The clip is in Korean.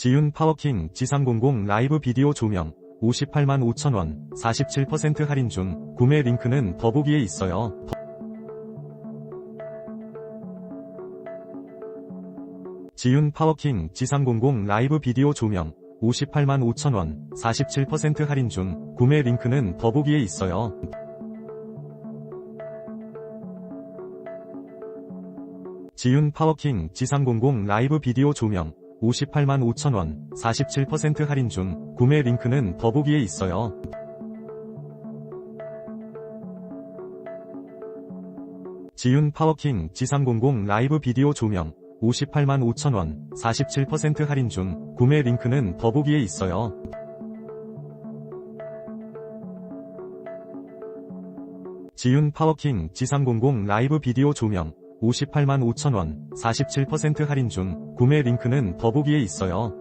지윤 파워킹 지상공공 라이브 비디오 조명 58만 5천원 47% 할인 중 구매 링크는 더보기에 있어요. 지윤 파워킹 지상공공 라이브 비디오 조명 58만 5천원 47% 할인 중 구매 링크는 더보기에 있어요. 지윤 파워킹 지상공공 라이브 비디오 조명 58만 5천원 47% 할인 중 구매 링크는 더보기에 있어요. 지윤 파워킹 지상공공 라이브 비디오 조명 58만 5천원 47% 할인 중 구매 링크는 더보기에 있어요. 지윤 파워킹 지상공공 라이브 비디오 조명 58만 5천원 47% 할인 중 구매 링크는 더보기에 있어요.